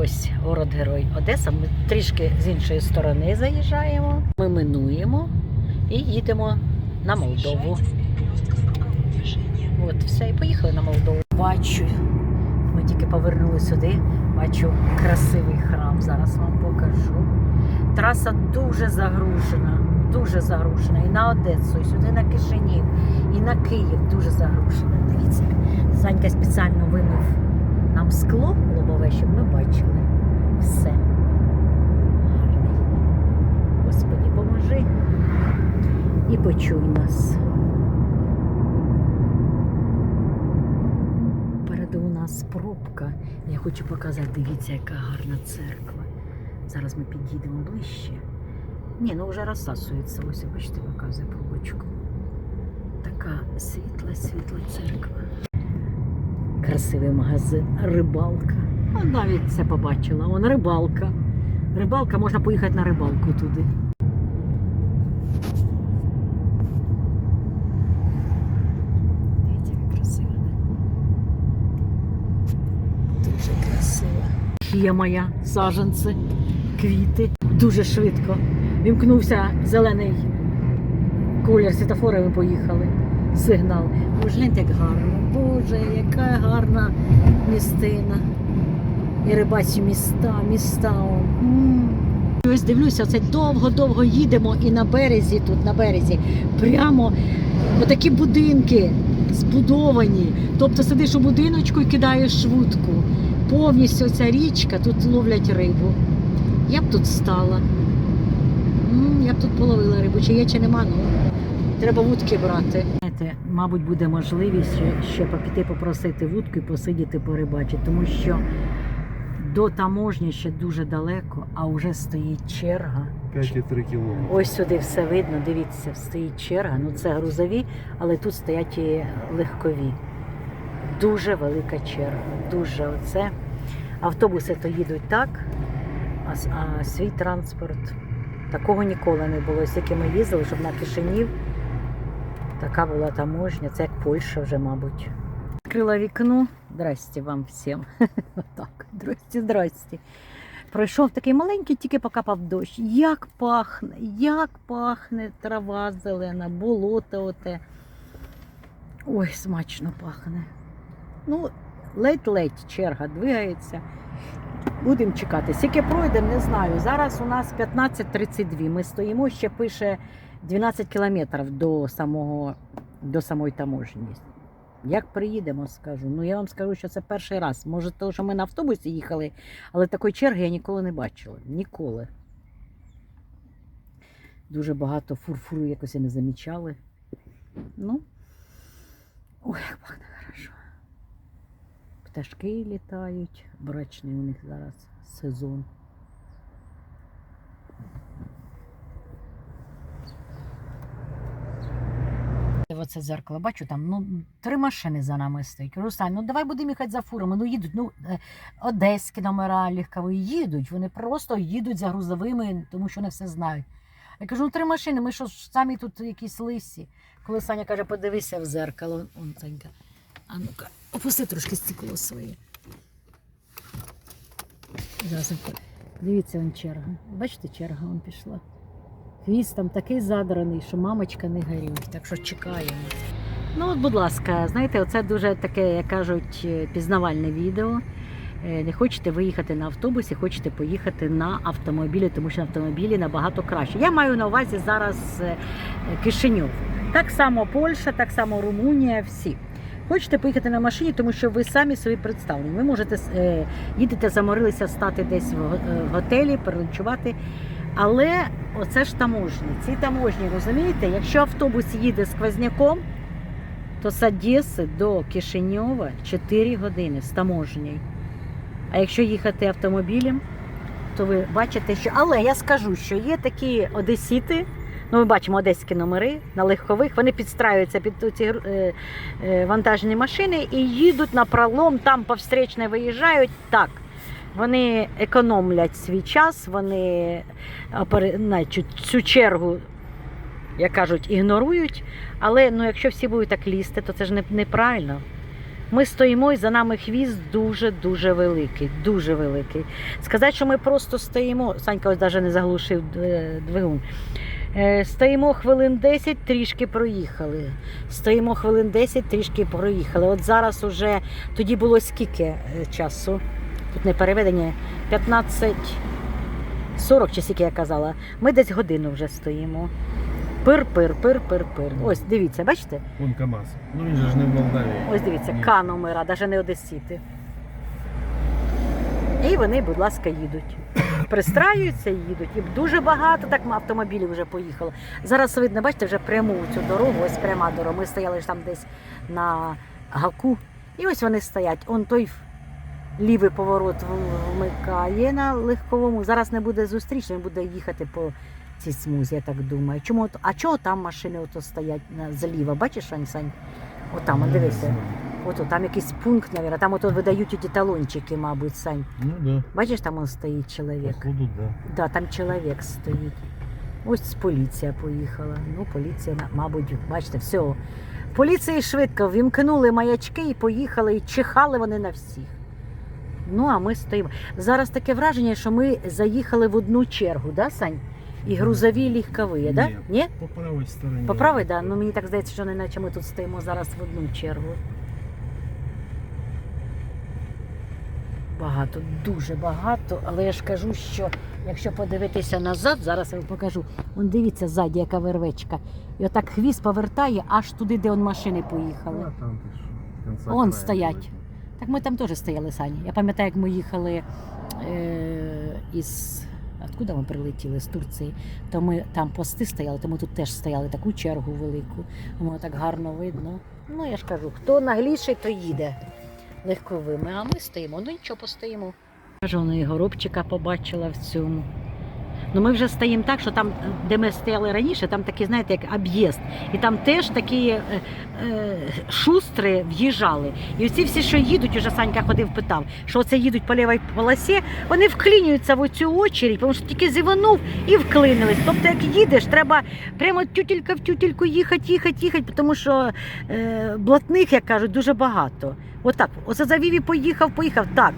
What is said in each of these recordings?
ось город Герой Одеса. Ми трішки з іншої сторони заїжджаємо. Ми минуємо і їдемо на Молдову. От, все, і поїхали на Молдову. Бачу, ми тільки повернули сюди. Бачу красивий храм. Зараз вам покажу. Траса дуже загружена, дуже загружена. І на Одесу, і сюди на Кишинів, і на Київ дуже загружена. Дивіться, Санька спеціально вимив нам скло лобове, щоб ми бачили все. Гарний. Господи, поможи і почуй нас. Переду у нас пробка. Я хочу показати, дивіться, яка гарна церква. Зараз ми підійдемо ближче. Ні, ну вже розсасується. Ось, бачите, показує пробочку. Така світла, світла церква. Красивий магазин, рибалка. А навіть це побачила. Вон рибалка. Рибалка, можна поїхати на рибалку туди. Дивіться, як красиво. да? Дуже Є моя саженці, квіти. Дуже швидко. Вімкнувся зелений колір світофора, ми поїхали. Сигнал. Боже, гляньте, як гарно. Боже, яка гарна містина. І рибачі міста, міста. Ось дивлюся, це довго-довго їдемо і на березі, тут на березі, прямо отакі будинки збудовані. Тобто сидиш у будиночку і кидаєш вудку. Повністю ця річка, тут ловлять рибу. Я б тут стала. Я б тут половила рибу, чи є, чи нема, ну треба вудки брати. Знаєте, мабуть, буде можливість ще, ще піти попросити вудку і посидіти порибачити, тому що до таможні ще дуже далеко, а вже стоїть черга. 5,3 кілометри. Ось сюди все видно, дивіться, стоїть черга. Ну це грузові, але тут стоять і легкові. Дуже велика черга. Дуже оце. Автобуси то їдуть так, а, свій транспорт. Такого ніколи не було. Скільки ми їздили, щоб на Кишинів така була таможня. Це як Польща вже, мабуть. Відкрила вікно. Здрасте вам всім. Отак. Здрасте, здрасте. Пройшов такий маленький, тільки покапав дощ. Як пахне, як пахне трава зелена, болото оте. Ой, смачно пахне. Ну, ледь-ледь черга двигається. Будемо чекати. Скільки пройдемо, не знаю. Зараз у нас 15.32. Ми стоїмо, ще пише 12 кілометрів до, самого, до самої таможні. Як приїдемо, скажу. Ну я вам скажу, що це перший раз. Може, тому що ми на автобусі їхали, але такої черги я ніколи не бачила. Ніколи. Дуже багато фурфуру якось і не замічали. Ну, ой, як пахне. Пташки літають. Брачний у них зараз сезон. Оце дзеркало, бачу, там ну, три машини за нами стоять. Кажу, ну давай будемо їхати за фурами. Ну їдуть, ну е, одеські номера легкові їдуть. Вони просто їдуть за грузовими, тому що вони все знають. Я кажу, ну три машини, ми що самі тут якісь лисі. Коли Саня каже, подивися в зеркало, он Санька. А ну-ка, опусти трошки стекло своє. Зараз, дивіться, он черга. Бачите, черга он пішла. Хвіст там такий задраний, що мамочка не горюй. Так що чекаємо. Ну, от, будь ласка, знаєте, оце дуже таке, як кажуть, е, пізнавальне відео. Е, Не хочете виїхати на автобусі, хочете поїхати на автомобілі, тому що на автомобілі набагато краще. Я маю на увазі зараз е, Кишиньов. Так само Польща, так само Румунія, всі. Хочете поїхати на машині, тому що ви самі собі представлені. Ви можете е, їдете, заморилися стати десь в е, готелі, переночувати. Але оце ж таможні. Ці таможні, розумієте, якщо автобус їде сквозняком, то з Одеси до Кишиньова 4 години з таможнею. А якщо їхати автомобілем, то ви бачите, що. Але я скажу, що є такі одесіти, ну ми бачимо одеські номери на легкових, вони підстраюються під ці е, е, вантажні машини і їдуть на пролом, там по встречній виїжджають. Так. Вони економлять свій час, вони значить, цю чергу, як кажуть, ігнорують. Але ну, якщо всі будуть так лізти, то це ж не- неправильно. Ми стоїмо і за нами хвіст дуже-дуже великий. Дуже великий. Сказати, що ми просто стоїмо. Санька ось навіть не заглушив е, двигун. Е, Стоїмо хвилин 10, трішки проїхали. Стоїмо хвилин 10, трішки проїхали. От зараз уже тоді було скільки е, часу? Тут не переведення 15 40 чи скільки я казала. Ми десь годину вже стоїмо. Пир, пир, пир, пир, пир. Ось дивіться, бачите? Вон КАМАЗ. Ну він же ж не в Молдавії. Ось дивіться, Ні. К номера, навіть не одесіти. І вони, будь ласка, їдуть. Пристраюються і їдуть. І дуже багато так автомобілів вже поїхало. Зараз видно, бачите, вже пряму цю дорогу, ось пряма дорога. Ми стояли ж там десь на гаку. І ось вони стоять. Он той лівий поворот вмикає на легковому. Зараз не буде зустріч, він буде їхати по цій смузі, я так думаю. Чому, а чого там машини ото стоять зліва? Бачиш, Сань? Отам, дивися. Ото там якийсь пункт, мабуть, там ото видають ті талончики, мабуть, Сань. Ну да. Бачиш, там он стоїть чоловік. Походу, да. Да, там чоловік стоїть. Ось поліція поїхала. Ну, поліція, мабуть, бачите, все. Поліції швидко вімкнули маячки і поїхали, і чихали вони на всіх. Ну, а ми стоїмо. Зараз таке враження, що ми заїхали в одну чергу, да, Сань? І грузові і легкові, да? Ні. Ні? По правій стороні. По правій, да? Ну мені так здається, що не наче ми тут стоїмо зараз в одну чергу. Багато, дуже багато, але я ж кажу, що якщо подивитися назад, зараз я вам покажу. Вон дивіться ззаді, яка вервечка. І отак хвіст повертає аж туди, де он машини поїхали. А там ти що? Кінця Он краю стоять. Так ми там теж стояли, Сані. Я пам'ятаю, як ми їхали е, із. Откуда ми прилетіли з Турції? То ми там пости стояли, то ми тут теж стояли таку чергу велику. Воно так гарно видно. Ну я ж кажу, хто нагліший, то їде легковими. А ми стоїмо. Ну нічого, постоїмо. Кажу, вона і горобчика побачила в цьому. Ну ми вже стоїмо так, що там, де ми стояли раніше, там такий, знаєте, як об'їзд. І там теж такі е, е, шустри в'їжджали. І оці всі, що їдуть, уже Санька ходив, питав, що це їдуть по лівій полосі, вони вклинюються в оцю очередь, тому що тільки зіванув і вклинились. Тобто, як їдеш, треба прямо тютелька в тютельку їхати, їхати, їхати, тому що е, блатних, як кажуть, дуже багато. Отак, оце завів і поїхав, поїхав. Так.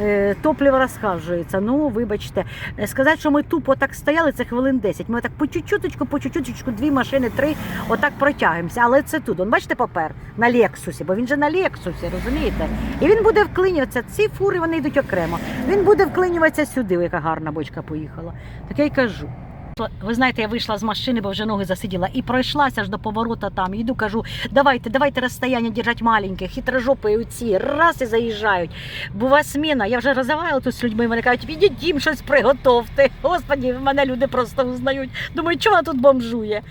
Е, Топливо розхажується. Ну, вибачте, Е, сказати, що ми тупо так стояли, це хвилин 10. Ми так по чуть-чуточку, по чуть-чуточку, дві машини, три, отак протягуємося. Але це тут. Он, бачите, папер на Лексусі, бо він же на Лексусі, розумієте? І він буде вклинюватися. Ці фури вони йдуть окремо. Він буде вклинюватися сюди, яка гарна бочка поїхала. Так я й кажу. Ви знаєте, я вийшла з машини, бо вже ноги засиділа, і пройшлася аж до поворота там. Йду, кажу, давайте, давайте розстояння держать маленьке, хитрожопи оці, раз і заїжджають. Бува сміна, я вже розмовляла тут з людьми, вони кажуть, підіть їм щось приготовте. Господі, мене люди просто узнають. Думаю, чого тут бомжує?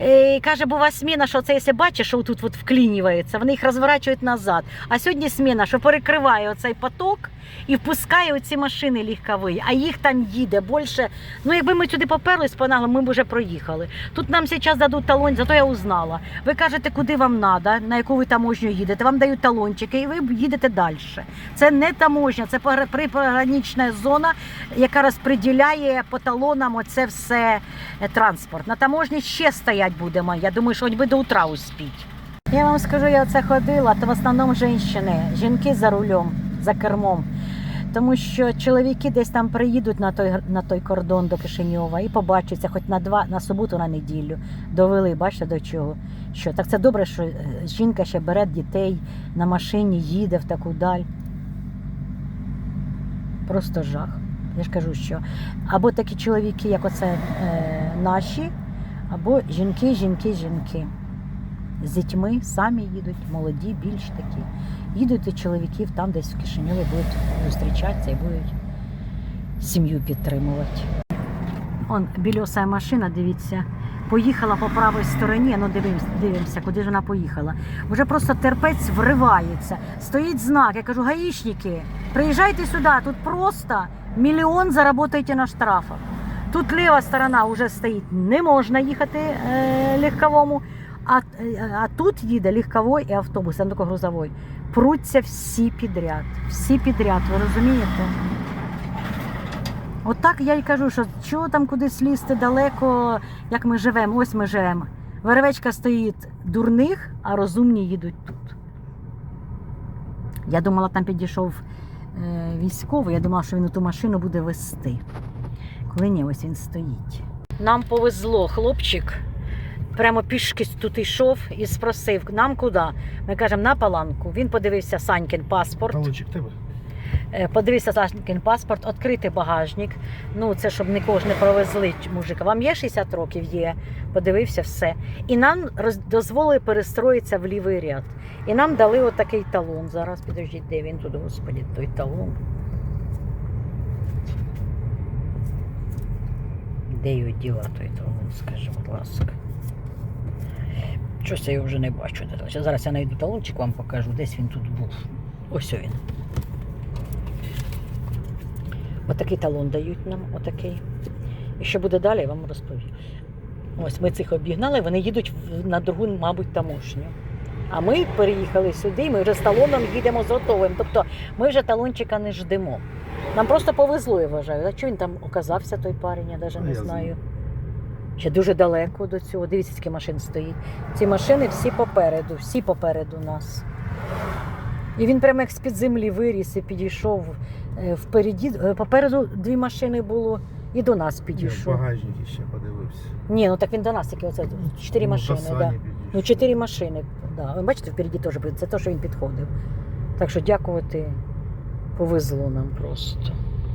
І каже, бува сміна, що це, якщо бачиш, що тут от вклінюється, вони їх розворачують назад. А сьогодні сміна, що перекриває оцей поток і впускає оці машини легкові, а їх там їде більше. Ну, якби ми сюди поперлись панагли, ми б вже проїхали. Тут нам зараз дадуть талон, зато я узнала. Ви кажете, куди вам треба, на яку ви таможню їдете. Вам дають талончики, і ви їдете далі. Це не таможня, це погра- пригранична зона, яка розподіляє по талонам оце все е, транспорт. На таможні ще стоять будемо. Я думаю, що хоч би до утра успіть. Я вам скажу, я оце ходила, то в основному жінки, жінки за рулем, за кермом. Тому що чоловіки десь там приїдуть на той, на той кордон до Кишиньова і побачаться хоч на два на суботу, на неділю. Довели, бачите, до чого. Що так це добре, що е, жінка ще бере дітей на машині, їде в таку даль. Просто жах. Я ж кажу, що або такі чоловіки, як оце е, наші, або жінки, жінки, жінки. З дітьми самі їдуть, молоді, більш такі. Їдуть до чоловіків там десь в Кишиньові будуть зустрічатися і будуть сім'ю підтримувати. Он більоса машина, дивіться, поїхала по правій стороні. Ну дивимося, дивимося, куди ж вона поїхала. Вже просто терпець вривається. Стоїть знак. Я кажу, гаїшники, приїжджайте сюди, тут просто мільйон заработаєте на штрафах. Тут ліва сторона вже стоїть, не можна їхати е, легковому. А, е, а тут їде легковий і автобус, грузовий. Пруться всі підряд. Всі підряд, ви розумієте? Отак я й кажу, що чого там кудись лізти далеко, як ми живемо, ось ми живемо. Веревечка стоїть дурних, а розумні їдуть тут. Я думала, там підійшов е, військовий, я думала, що він ту машину буде вести. Коли ні, ось він стоїть. Нам повезло, хлопчик. Прямо пішки тут йшов і спросив, нам куди? Ми кажемо, на паланку. Він подивився Санькін паспорт. Талончик тебе? Е, Подивився Сашкін паспорт, відкрити багажник. Ну, це щоб нікого ж не провезли мужика. Вам є 60 років? Є. Подивився все. І нам роз- дозволили перестроїтися в лівий ряд. І нам дали отакий талон. Зараз підождіть, де він тут, господі, той талон. Де його діла той талон, скажи, будь ласка. Щось я вже не бачу. Зараз я знайду талончик, вам покажу, десь він тут був. Ось він. Отакий талон дають нам, отакий. І що буде далі, я вам розповім. Ось ми цих обігнали, вони їдуть на другу, мабуть, таможню. А ми переїхали сюди, ми вже з талоном їдемо з готовим. Тобто ми вже талончика не ждемо. Нам просто повезло, я вважаю. А чого він там оказався, той парень, я навіть не я знаю. Ще дуже далеко до цього. Дивіться, скільки машин стоїть. Ці машини всі попереду, всі попереду нас. І він прямо як з-під землі виріс і підійшов е, впереді. Е, Попереду дві машини було, і до нас в підійшов. багажнику ще подивився. Ні, ну так він до нас тільки оце чотири Ну, машини. Да. Ну, чотири машини. Да. Ви бачите, впереді теж буде. Це те, що він підходив. Так що дякувати, повезло нам просто.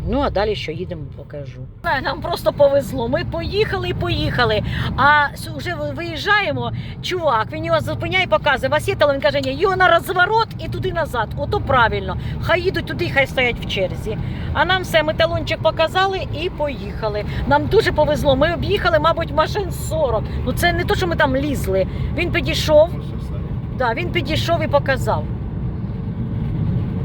Ну, а далі що їдемо, покажу. Нам просто повезло. Ми поїхали і поїхали. А вже виїжджаємо, чувак, він його зупиняє і показує. Вас є талон? Він каже, ні, його на розворот і туди назад. Ото правильно. Хай їдуть туди, хай стоять в черзі. А нам все, ми талончик показали і поїхали. Нам дуже повезло. Ми об'їхали, мабуть, машин 40. Ну це не то, що ми там лізли. Він підійшов, да, він підійшов і показав.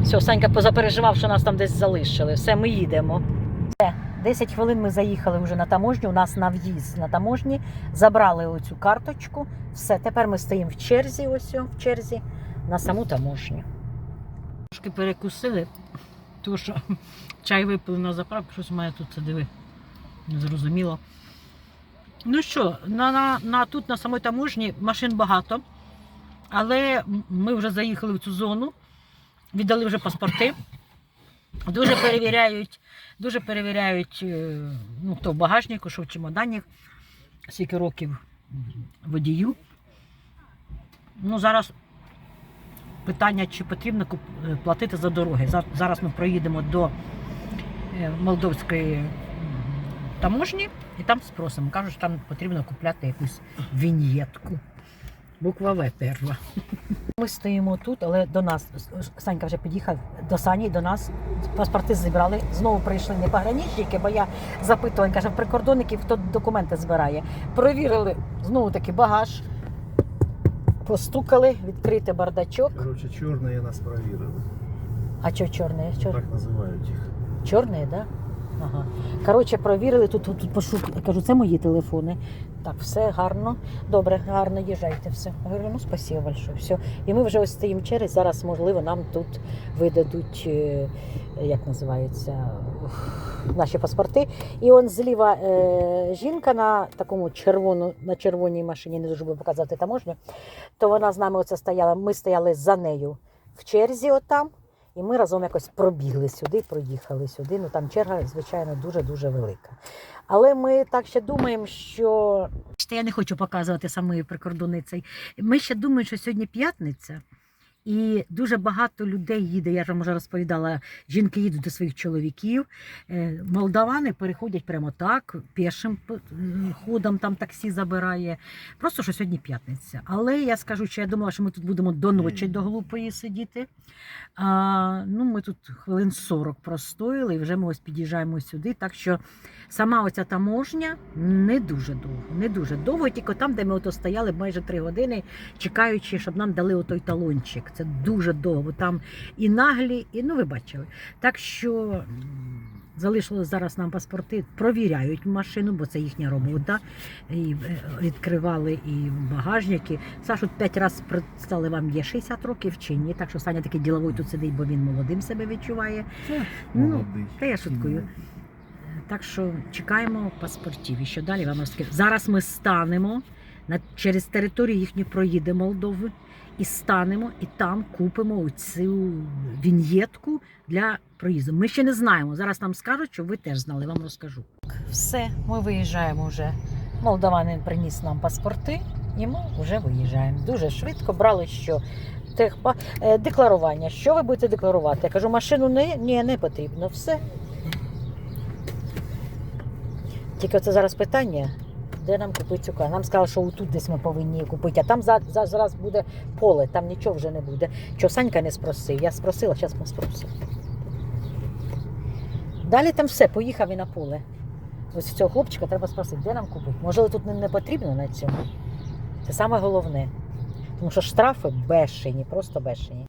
Все, Санька позапереживав, що нас там десь залишили. Все, ми їдемо. Все, 10 хвилин ми заїхали вже на таможню. У нас на в'їзд на таможні. Забрали оцю карточку. Все, тепер ми стоїмо в черзі, ось в черзі на саму таможню. Трошки перекусили, тому що чай випили на заправку, щось має тут це диви. Незрозуміло. Ну що, на, на, на, тут на самій таможні машин багато, але ми вже заїхали в цю зону, віддали вже паспорти. Дуже перевіряють, дуже перевіряють, е, ну, хто в багажнику, що в чемодані, скільки років водію. Ну, зараз питання, чи потрібно е, платити за дороги. Зараз ми проїдемо до е, молдовської таможні і там спросимо. Кажуть, що там потрібно купляти якусь віньєтку. Буква В перша. Ми стоїмо тут, але до нас Санька вже під'їхав до Сані, до нас паспорти зібрали. Знову прийшли не пограничники, бо я запитувала, каже, прикордонників хто документи збирає. Провірили знову таки багаж, постукали, відкрити бардачок. Коротше, чорні нас провірили. А що чорне? Чор... Так називають їх. Чорне, да? Ага. Коротше, провірили, тут, тут, тут пошук... Я кажу, це мої телефони. Так, все гарно. Добре, гарно їжджайте все. Я говорю, ну спасибо большое. Все. І ми вже ось стоїмо через. Зараз, можливо, нам тут видадуть, е, як називається, наші паспорти. І он зліва е, жінка на такому червону, на червоній машині, не дуже буду показувати таможню, то вона з нами оце стояла. Ми стояли за нею в черзі отам. І ми разом якось пробігли сюди, проїхали сюди. Ну там черга, звичайно, дуже-дуже велика. Але ми так ще думаємо, що. Я не хочу показувати самої прикордонниці. Ми ще думаємо, що сьогодні п'ятниця. І дуже багато людей їде. Я вже розповідала, жінки їдуть до своїх чоловіків. Е, Молдавани переходять прямо так, пішим ходом там таксі забирає. Просто що сьогодні п'ятниця. Але я скажу, що я думала, що ми тут будемо до ночі до глупої сидіти. А, ну, ми тут хвилин 40 простоїли, і вже ми ось під'їжджаємо сюди. Так що сама оця таможня не дуже довго, не дуже довго, тільки там, де ми ото стояли майже три години, чекаючи, щоб нам дали отой талончик. Це дуже довго. Там і наглі, і ну ви бачили. Так що залишилось зараз нам паспорти, провіряють машину, бо це їхня робота. І е, відкривали і багажники. Сашу п'ять разів представили вам є 60 років чи ні. Так що Саня такий діловий тут сидить, бо він молодим себе відчуває. Ну, Молодий. та я шуткую. Так що чекаємо паспортів. І що далі вам розкажу. Зараз ми станемо через територію їхню проїде Молдови і станемо, і там купимо цю віньєтку для проїзду. Ми ще не знаємо. Зараз нам скажуть, що ви теж знали, вам розкажу. Все, ми виїжджаємо вже. Молдаванин приніс нам паспорти, і ми вже виїжджаємо. Дуже швидко брали, що техпа... е, декларування. Що ви будете декларувати? Я кажу, машину не, ні, не потрібно. Все. Тільки це зараз питання, де нам купити цю каву. Нам сказали, що тут десь ми повинні купити, а там за, за, зараз буде поле, там нічого вже не буде. Що Санька не спросив. Я спросила, зараз ми спросимо. Далі там все, поїхав і на поле. Ось цього хлопчика треба спросити, де нам купити. Може, тут не потрібно на цьому. Це саме головне. Тому що штрафи бешені, просто бешені.